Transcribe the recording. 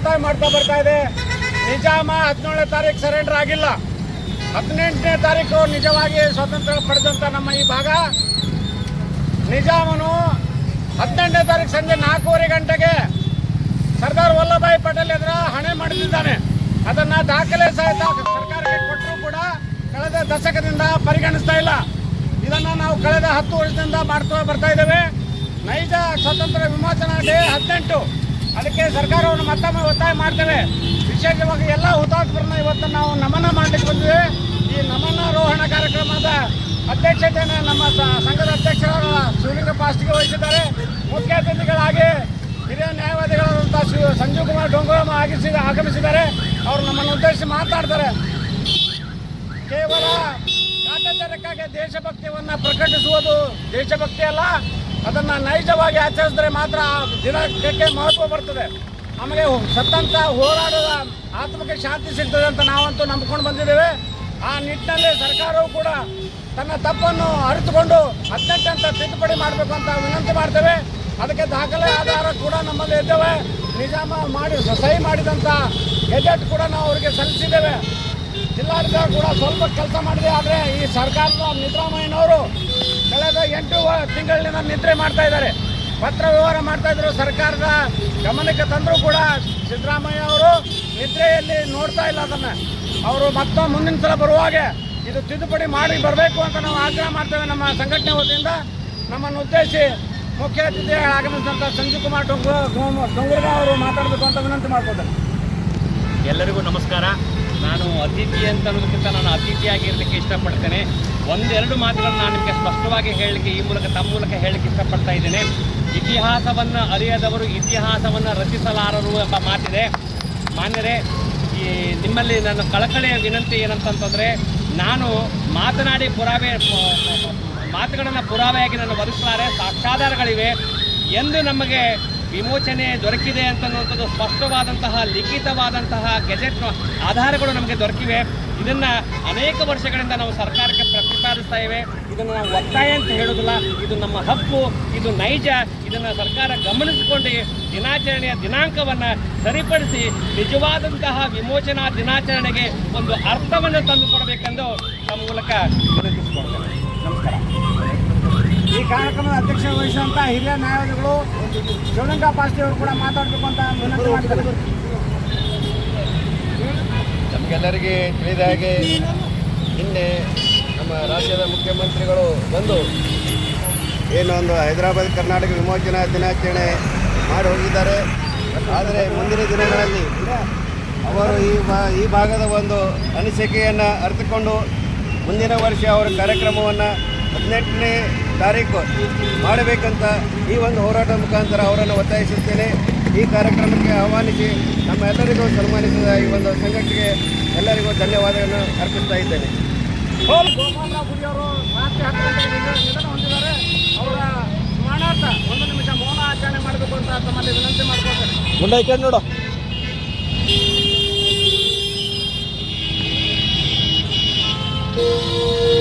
ಒತ್ತಾಯ ಮಾಡ್ತಾ ಬರ್ತಾ ಇದೆ. ನಿಜಾಮ ಹದಿನೇಳನೇ ತಾರೀಕು ಸರೆಂಡರ್ ಆಗಿಲ್ಲ. ಹದಿನೆಂಟನೇ ತಾರೀಕು ನಿಜವಾಗಿ ಸ್ವಾತಂತ್ರ್ಯ ಪಡೆದಂಥ ನಮ್ಮ ಈ ಭಾಗ. ನಿಜಾಮನು ಹದಿನೆಂಟನೇ ತಾರೀಕು ಸಂಜೆ ನಾಲ್ಕೂವರೆ ಗಂಟೆಗೆ ಸರ್ದಾರ್ ವಲ್ಲಭಾಯಿ ಪಟೇಲ್ ಎದುರ ಹಣೆ ಮಾಡಿದ್ದಾನೆ ಅದನ್ನ ದಾಖಲೆ ಸಹಿತ ಸರ್ಕಾರಕ್ಕೆ ಕೊಟ್ಟರು ಕೂಡ ಕಳೆದ ದಶಕದಿಂದ ಪರಿಗಣಿಸ್ತಾ ಇಲ್ಲ. ಇದನ್ನ ನಾವು ಕಳೆದ ಹತ್ತು ವರ್ಷದಿಂದ ಮಾಡ್ತಾ ಬರ್ತಾ ಇದ್ದೇವೆ. ನೈಜ ಸ್ವಾತಂತ್ರ್ಯ ವಿಮೋಚನಾ ಡೇ ಹದಿನೆಂಟು. ಅದಕ್ಕೆ ಸರ್ಕಾರವನ್ನು ಮತ್ತೊಮ್ಮೆ ಒತ್ತಾಯ ಮಾಡ್ತೇವೆ. ವಿಶೇಷವಾಗಿ ಎಲ್ಲ ಹುತಾತ್ಮರನ್ನ ಇವತ್ತು ನಾವು ನಮನ ಮಾಡಲಿಕ್ಕೆ ಬಂದಿವೆ. ಈ ನಮನಾರೋಹಣ ಕಾರ್ಯಕ್ರಮದ ಅಧ್ಯಕ್ಷತೆಯನ್ನು ನಮ್ಮ ಸಂಘದ ಅಧ್ಯಕ್ಷರಾದ ಶಿವಲಿಂಗ ಪಾಸ್ಟಿಗೆ ವಹಿಸಿದ್ದಾರೆ. ಮುಖ್ಯ ಅತಿಥಿಗಳಾಗಿ ಹಿರಿಯ ನ್ಯಾಯವಾದಿಗಳಾದಂಥ ಶಿವ ಸಂಜೀವ್ ಕುಮಾರ್ ಡೊಂಗೋಮ ಆಗಿಸಿ, ಆಗಮಿಸಿದ್ದಾರೆ. ಅವರು ನಮ್ಮನ್ನು ಉದ್ದೇಶಿಸಿ ಮಾತಾಡ್ತಾರೆ. ಕೇವಲ ಕಾಟಾಚಾರಕ್ಕಾಗಿ ದೇಶಭಕ್ತಿಯನ್ನು ಪ್ರಕಟಿಸುವುದು ದೇಶಭಕ್ತಿ ಅಲ್ಲ. ಅದನ್ನ ನೈಜವಾಗಿ ಆಚರಿಸಿದ್ರೆ ಮಾತ್ರ ಆ ದಿನಕ್ಕೆ ಮಹತ್ವ ಬರ್ತದೆ. ನಮಗೆ ಸತ್ತಂತ ಹೋರಾಡದ ಆತ್ಮಕ್ಕೆ ಶಾಂತಿ ಸಿಗ್ತದೆ ಅಂತ ನಾವಂತೂ ನಂಬ್ಕೊಂಡು ಬಂದಿದ್ದೇವೆ. ಆ ನಿಟ್ಟಿನಲ್ಲಿ ಸರ್ಕಾರವು ಕೂಡ ತನ್ನ ತಪ್ಪನ್ನು ಅರಿತುಕೊಂಡು ಅತ್ಯಂತ ಅಂತ ತಿದ್ದುಪಡಿ ಮಾಡಬೇಕು ಅಂತ ವಿನಂತಿ ಮಾಡ್ತೇವೆ. ಅದಕ್ಕೆ ದಾಖಲೆ ಆಧಾರ ಕೂಡ ನಮ್ಮಲ್ಲಿ ಇದ್ದೇವೆ. ನಿಜಾಮ ಮಾಡಿ ಸಹಿ ಮಾಡಿದಂಥ ಗೆಜೆಟ್ ಕೂಡ ನಾವು ಅವರಿಗೆ ಸಲ್ಲಿಸಿದ್ದೇವೆ. ಜಿಲ್ಲಾಡಳಿತ ಕೂಡ ಸ್ವಲ್ಪ ಕೆಲಸ ಮಾಡಿದೆ, ಆದರೆ ಈ ಸರ್ಕಾರದ ಸಿದ್ದರಾಮಯ್ಯನವರು ಕಳೆದ ಎಂಟು ತಿಂಗಳಿನಿಂದ ನಿದ್ರೆ ಮಾಡ್ತಾ ಇದ್ದಾರೆ. ಪತ್ರ ವ್ಯವಹಾರ ಮಾಡ್ತಾ ಇದ್ರು. ಸರ್ಕಾರದ ಗಮನಕ್ಕೆ ತಂದರೂ ಕೂಡ ಸಿದ್ದರಾಮಯ್ಯ ಅವರು ನಿದ್ರೆಯಲ್ಲಿ ನೋಡ್ತಾ ಇಲ್ಲ ಅದನ್ನು. ಅವರು ಮತ್ತೊಮ್ಮೆ ಮುಂದಿನ ಸಲ ಬರುವಾಗ ಇದು ತಿದ್ದುಪಡಿ ಮಾಡಿ ಬರಬೇಕು ಅಂತ ನಾವು ಆಗ್ರಹ ಮಾಡ್ತೇವೆ ನಮ್ಮ ಸಂಘಟನೆ ವತಿಯಿಂದ. ನಮ್ಮನ್ನು ಉದ್ದೇಶಿಸಿ ಮುಖ್ಯ ಅತಿಥಿ ಆಗಮಿಸಿದಂಥ ಸಂಜೀವ್ ಕುಮಾರ್ ಡೊಂಗು ಅವರು ಮಾತಾಡಬೇಕು ಅಂತ ವಿನಂತಿ ಮಾಡ್ಕೊತಾರೆ ಎಲ್ಲರಿಗೂ ನಮಸ್ಕಾರ. ನಾನು ಅತಿಥಿ ಅಂತ ಅನ್ನೋದಕ್ಕಿಂತ ನಾನು ಅತಿಥಿಯಾಗಿ ಇರಲಿಕ್ಕೆ ಇಷ್ಟಪಡ್ತೇನೆ. ಒಂದೆರಡು ಮಾತುಗಳನ್ನು ನಾನು ನಿಮಗೆ ಸ್ಪಷ್ಟವಾಗಿ ಹೇಳಲಿಕ್ಕೆ ಈ ಮೂಲಕ ತಮ್ಮ ಮೂಲಕ ಹೇಳಲಿಕ್ಕೆ ಇಷ್ಟಪಡ್ತಾ ಇದ್ದೇನೆ. ಇತಿಹಾಸವನ್ನು ಅರಿಯದವರು ಇತಿಹಾಸವನ್ನು ರಚಿಸಲಾರರು ಎಂಬ ಮಾತಿದೆ. ಮಾನ್ಯರೇ, ಈ ನಿಮ್ಮಲ್ಲಿ ನನ್ನ ಕಳಕಳಿಯ ವಿನಂತಿ ಏನಂತಂತಂದರೆ, ನಾನು ಮಾತನಾಡಿ ಪುರಾವೆ, ಮಾತುಗಳನ್ನು ಪುರಾವೆಯಾಗಿ ನಾನು ಒದಗಿಸಲಾರೆ ಸಾಕ್ಷಾಧಾರಗಳಿವೆ ಎಂದು ನಮಗೆ ವಿಮೋಚನೆ ದೊರಕಿದೆ ಅಂತನ್ನುವಂಥದ್ದು ಸ್ಪಷ್ಟವಾದಂತಹ, ಲಿಖಿತವಾದಂತಹ ಗೆಜೆಟ್ ಆಧಾರಗಳು ನಮಗೆ ದೊರಕಿವೆ. ಇದನ್ನು ಅನೇಕ ವರ್ಷಗಳಿಂದ ನಾವು ಸರ್ಕಾರಕ್ಕೆ ಪ್ರತಿಪಾದಿಸ್ತಾ ಇವೆ. ಇದನ್ನು ನಾವು ಒತ್ತಾಯ ಅಂತ ಹೇಳೋದಿಲ್ಲ. ಇದು ನಮ್ಮ ಹಕ್ಕು ಇದು ನೈಜ. ಇದನ್ನು ಸರ್ಕಾರ ಗಮನಿಸಿಕೊಂಡು ದಿನಾಚರಣೆಯ ದಿನಾಂಕವನ್ನು ಸರಿಪಡಿಸಿ ನಿಜವಾದಂತಹ ವಿಮೋಚನಾ ದಿನಾಚರಣೆಗೆ ಒಂದು ಅರ್ಥವನ್ನು ತಂದುಕೊಡಬೇಕೆಂದು ನಮ್ಮ ಮೂಲಕ ವಿನಂತಿಸಿಕೊಳ್ತೇನೆ. ನಮಸ್ಕಾರ. ಈ ಕಾರ್ಯಕ್ರಮದ ಅಧ್ಯಕ್ಷ ವಹಿಸುವಂತಹ ಹಿರಿಯ ನ್ಯಾಯವಾದಿಗಳು ಶಿವಲಿಂಗ ಪಾಸ್ಟಿ ಅವರು ಕೂಡ ಮಾತಾಡಬೇಕು ಅಂತ ವಿನಂತಿ ಮಾಡಿದ್ದಾರೆ. ನಮಗೆಲ್ಲರಿಗೆ ತಿಳಿದ ಹಾಗೆ ನಿನ್ನೆ ರಾಜ್ಯದ ಮುಖ್ಯಮಂತ್ರಿಗಳು ಬಂದು, ಏನು ಒಂದು ಹೈದರಾಬಾದ್ ಕರ್ನಾಟಕ ವಿಮೋಚನಾ ದಿನಾಚರಣೆ ಮಾಡಿ ಹೋಗಿದ್ದಾರೆ. ಆದರೆ ಮುಂದಿನ ದಿನಗಳಲ್ಲಿ ಅವರು ಈ ಈ ಭಾಗದ ಒಂದು ಅನಿಸಿಕೆಯನ್ನು ಅರಿತುಕೊಂಡು ಮುಂದಿನ ವರ್ಷ ಅವರ ಕಾರ್ಯಕ್ರಮವನ್ನು ಹದಿನೆಂಟನೇ ತಾರೀಕು ಮಾಡಬೇಕಂತ ಈ ಒಂದು ಹೋರಾಟದ ಮುಖಾಂತರ ಅವರನ್ನು ಒತ್ತಾಯಿಸುತ್ತೇನೆ. ಈ ಕಾರ್ಯಕ್ರಮಕ್ಕೆ ಆಹ್ವಾನಿಸಿ ನಮ್ಮೆಲ್ಲರಿಗೂ ಸನ್ಮಾನಿಸಿದ ಈ ಒಂದು ಸಂಘಟನೆಗೆ ಎಲ್ಲರಿಗೂ ಧನ್ಯವಾದಗಳನ್ನು ಅರ್ಪಿಸ್ತಾ ಇದ್ದೇನೆ. ಗೋಪಾಲರಾವ್ ಗುಡಿ ಅವರು ರಾತ್ರಿ ಹತ್ತು ಗಂಟೆಗೆ ನಿಧನ ಹೊಂದಿದ್ದಾರೆ. ಅವರ ಸ್ಮರಣಾರ್ಥ ಒಂದು ನಿಮಿಷ ಮೌನ ಆಚರಣೆ ಮಾಡಬೇಕು ಅಂತ ತಮ್ಮಲ್ಲಿ ವಿನಂತಿ ಮಾಡ್ಕೊಳ್ತೇನೆ. ಮುಂದೆ ನೋಡು ಿ.